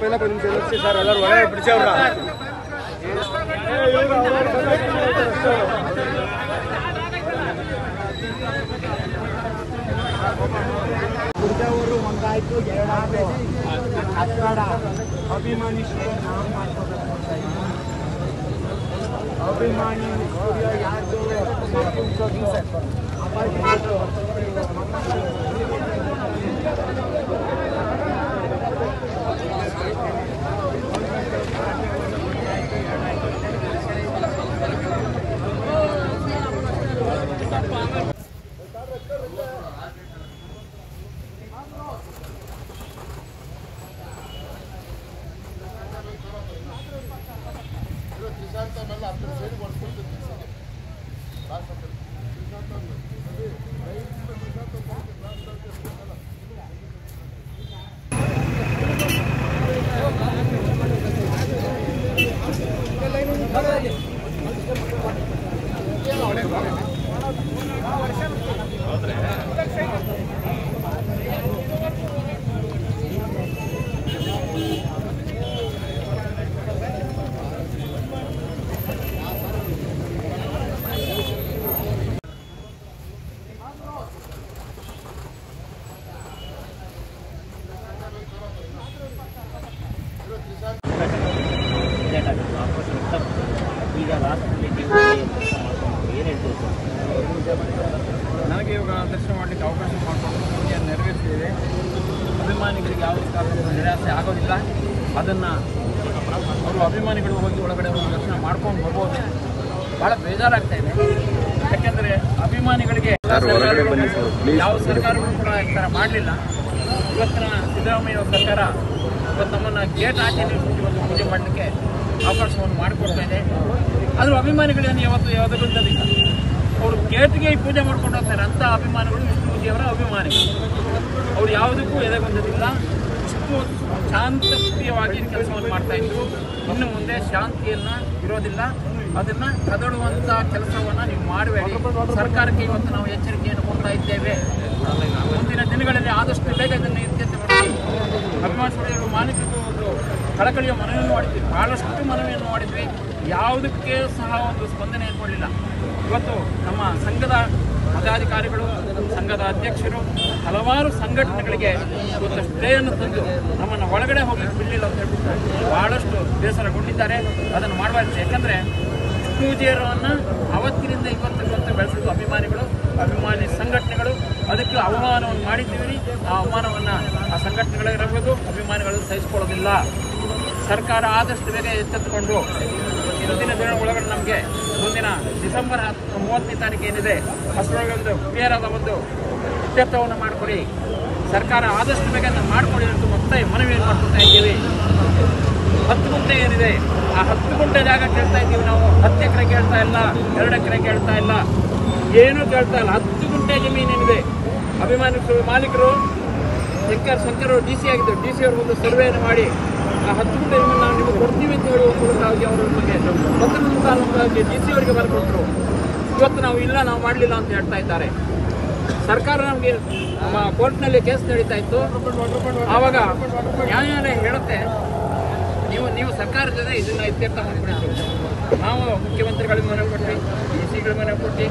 ಪೈಲ ಬಂದು ನಿಮಿಷ ನಿಲ್ಲಿಸಿ ಸರ್ ಎಲ್ಲರೂ ಒಳ್ಳೆ ಬಿಡಿಸವ್ರ ಉಳಿದವರು ಒಂದಾಯ್ತು ಎರಡಾಯ್ತು ಕನ್ನಡ ಅಭಿಮಾನಿ ಸ್ಟುಡಿಯೋ ನಾವು ಮಾಡ್ಕೋಬೇಕು ಅಂತ ಇದ್ದೀವಿ. ಅಭಿಮಾನಿ ಸ್ಟುಡಿಯೋ ಯಾರ್ದು ಅಪಾರ್ಟ್ಮೆಂಟು ಈಗ ನನಗೆ ಇವಾಗ ದರ್ಶನ ಮಾಡಲಿಕ್ಕೆ ಅವಕಾಶ ಮಾಡಿಕೊಂಡು ನಮಗೆ ನೆರವೇರಿಸಿದೆ ಅಭಿಮಾನಿಗಳಿಗೆ ಯಾವ ಕಾರಣಕ್ಕೂ ನಿರಾಸೆ ಆಗೋದಿಲ್ಲ. ಅದನ್ನು ಅವರು ಅಭಿಮಾನಿಗಳು ಹೋಗಿ ಒಳಗಡೆ ಹೋಗಿ ದರ್ಶನ ಮಾಡ್ಕೊಂಡು ಬರ್ಬೋದು. ಭಾಳ ಬೇಜಾರಾಗ್ತಾ ಇದೆ. ಯಾಕೆಂದರೆ ಅಭಿಮಾನಿಗಳಿಗೆ ಯಾವ ಸರ್ಕಾರಗಳು ಕೂಡ ಈ ಥರ ಮಾಡಲಿಲ್ಲ. ಇವತ್ತಿನ ಸಿದ್ದರಾಮಯ್ಯ ಸರ್ಕಾರ ಇವತ್ತು ನಮ್ಮನ್ನು ಗೇಟ್ ಆಚೆ ನಿಲ್ಲಿಸಿ ಇವತ್ತು ಪೂಜೆ ಮಾಡಲಿಕ್ಕೆ ಅವಕಾಶವನ್ನು ಮಾಡಿಕೊಡ್ತಾ ಇದೆ. ಆದರೂ ಅಭಿಮಾನಿಗಳೇನು ಯಾವತ್ತು ಯಾವುದಕ್ಕೂ ಇಲ್ಲದಿಲ್ಲ ಅವರು ಗೇಟ್ಗೆ ಪೂಜೆ ಮಾಡ್ಕೊಂಡು ಹೋಗ್ತಾರೆ ಅಂತ ಅಭಿಮಾನಿಗಳು ವಿಷ್ಣುಜಿಯವರ ಅಭಿಮಾನಿಗಳು ಅವ್ರು ಯಾವುದಕ್ಕೂ ಎದೆಗೊಂದಿಲ್ಲ ಇಷ್ಟು ಶಾಂತಪ್ರಿಯವಾಗಿ ಕೆಲಸವನ್ನು ಮಾಡ್ತಾ ಇದ್ರು. ಇನ್ನು ಮುಂದೆ ಶಾಂತಿಯನ್ನ ಇರೋದಿಲ್ಲ. ಅದನ್ನ ಕದಡುವಂಥ ಕೆಲಸವನ್ನ ನೀವು ಮಾಡಬೇಡಿ ಸರ್ಕಾರಕ್ಕೆ ಇವತ್ತು ನಾವು ಎಚ್ಚರಿಕೆಯನ್ನು ಕೊಡ್ತಾ ಇದ್ದೇವೆ. ಮುಂದಿನ ದಿನಗಳಲ್ಲಿ ಆದಷ್ಟು ಬೇಗ ಇದನ್ನು ಇತ್ಯರ್ಥ ಮಾಡಿ ಅಭಿಮಾನ ಮಾನಸಿಕ ಒಂದು ಕಳಕಳಿಯ ಮನವಿಯನ್ನು ಮಾಡಿದ್ವಿ. ಭಾಳಷ್ಟು ಮನವಿಯನ್ನು ಮಾಡಿದ್ವಿ. ಯಾವುದಕ್ಕೆ ಸಹ ಒಂದು ಸ್ಪಂದನೆ ಕೊಡಲಿಲ್ಲ. ಇವತ್ತು ನಮ್ಮ ಸಂಘದ ಪದಾಧಿಕಾರಿಗಳು ಸಂಘದ ಅಧ್ಯಕ್ಷರು ಹಲವಾರು ಸಂಘಟನೆಗಳಿಗೆ ಒಂದು ಸ್ಪ್ರೇಯನ್ನು ತಂದು ನಮ್ಮನ್ನು ಒಳಗಡೆ ಹೋಗಲಿಕ್ಕೆ ಬಿಡಲಿಲ್ಲ ಅಂತ ಹೇಳ್ಬಿಟ್ಟು ಬಹಳಷ್ಟು ಬೇಸರಗೊಂಡಿದ್ದಾರೆ. ಅದನ್ನು ಮಾಡಬಾರ್ದು. ಯಾಕಂದರೆ ಪೂಜೆಯರನ್ನು ಅವತ್ತಿನಿಂದ ಇವತ್ತಿಗೆ ಬೆಳೆಸಿದ್ದು ಅಭಿಮಾನಿಗಳು, ಅಭಿಮಾನಿ ಸಂಘಟನೆಗಳು. ಅದಕ್ಕೆ ಅವಮಾನವನ್ನು ಮಾಡಿದ್ದೀವಿ. ಆ ಅವಮಾನವನ್ನು ಆ ಸಂಘಟನೆಗಳಿರಬಹುದು ಅಭಿಮಾನಿಗಳು ಸಹಿಸಿಕೊಳ್ಳೋದಿಲ್ಲ. ಸರ್ಕಾರ ಆದಷ್ಟು ಬೇಗ ಎಚ್ಚೆತ್ತುಕೊಂಡು ಮುಂದಿನ ದಿನ ಒಳಗಡೆ ನಮಗೆ ಮುಂದಿನ ಡಿಸೆಂಬರ್ ಹತ್ತು ಮೂವತ್ತನೇ ತಾರೀಕು ಏನಿದೆ ಅಷ್ಟರೊಳಗೆ ಒಂದು ಕ್ಲಿಯರ್ ಆದ ಒಂದು ಇತ್ಯರ್ಥವನ್ನು ಮಾಡಿಕೊಡಿ. ಸರ್ಕಾರ ಆದಷ್ಟು ಬೇಗ ಮಾಡಿಕೊಡಿ ಅಂತ ಮತ್ತೆ ಮನವಿಯನ್ನು ಮಾಡ್ಕೊಳ್ತಾ ಇದ್ದೀವಿ. ಹತ್ತು ಗುಂಟೆ ಏನಿದೆ, ಆ ಹತ್ತು ಗುಂಟೆ ಜಾಗ ಕೇಳ್ತಾ ಇದ್ದೀವಿ ನಾವು. ಹತ್ತು ಎಕರೆ ಕೇಳ್ತಾ ಇಲ್ಲ, ಎರಡು ಎಕರೆ ಕೇಳ್ತಾ ಇಲ್ಲ. ಏನೂ ಕೇಳ್ತಾ ಇಲ್ಲ. ಹತ್ತು ಗುಂಟೆ ಜಮೀನೇನಿದೆ ಅಭಿಮಾನಿಗಳು, ಮಾಲೀಕರು, ಶಂಕರ್ ಶಂಕರ್ ಡಿ ಸಿ ಆಗಿದ್ದರು ಡಿ ಸಿ ಅವರು ಒಂದು ಸರ್ವೆಯನ್ನು ಮಾಡಿ ಹತ್ತು ಗಂಟೆಯನ್ನು ನಾವು ನಿಮಗೆ ಕೊಡ್ತೀವಿ ಅಂತ ಹೇಳುವ ಮೂಲಕವಾಗಿ ಅವರು ನಮಗೆ ಪತ್ರದ ಮುಖಾಂತರವಾಗಿ ಡಿ ಸಿ ಅವರಿಗೆ ಬರ್ಕೊಟ್ರು. ಇವತ್ತು ನಾವು ಇಲ್ಲ, ನಾವು ಮಾಡಲಿಲ್ಲ ಅಂತ ಹೇಳ್ತಾ ಇದ್ದಾರೆ. ಸರ್ಕಾರ ನಮಗೆ ಕೋರ್ಟ್ನಲ್ಲಿ ಕೇಸ್ ನಡೀತಾ ಇತ್ತು. ಆವಾಗ ನ್ಯಾಯಾಲಯ ಹೇಳುತ್ತೆ ನೀವು ನೀವು ಸರ್ಕಾರದ ಜೊತೆ ಇದನ್ನ ಇತ್ಯರ್ಥ ಮಾಡಿಕೊಡಿದ್ರು ನಾವು ಮುಖ್ಯಮಂತ್ರಿಗಳಿಗೆ ಮನೆ ಕೊಟ್ಟಿ ಡಿ ಸಿಗಳ ಮನೆ ಕೊಟ್ಟು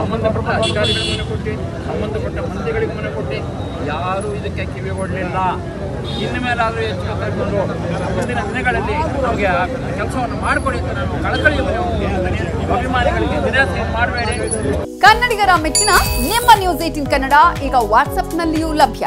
ಸಂಬಂಧಪಟ್ಟ ಅಧಿಕಾರಿಗಳ ಮನೆ ಕೊಟ್ಟು ಸಂಬಂಧಪಟ್ಟ ಮಂತ್ರಿಗಳಿಗೆ ಮನೆ ಕೊಟ್ಟು ಯಾರೂ ಇದಕ್ಕೆ ಕಿವಿ ಕೊಡಲಿಲ್ಲ. ಇನ್ನು ಮೇಲಾದರೂ ಎಚ್ಚೆತ್ತುಕೊಂಡು ಮುಂದಿನ ದಿನಗಳಲ್ಲಿ ನಮಗೆ ಕೆಲಸವನ್ನು ಮಾಡಿಕೊಡಿ ನಾನು ಕಳಕಳಿಯ ಅಭಿಮಾನಿಗಳಿಗೆ ನಿರಾಸೆ ಮಾಡಬೇಡಿ. ಕನ್ನಡಿಗರ ಮೆಚ್ಚಿನ ನಿಮ್ಮ ನ್ಯೂಸ್ ಏಟಿನ್ ಕನ್ನಡ ಈಗ ವಾಟ್ಸ್ಆಪ್ನಲ್ಲಿಯೂ ಲಭ್ಯ.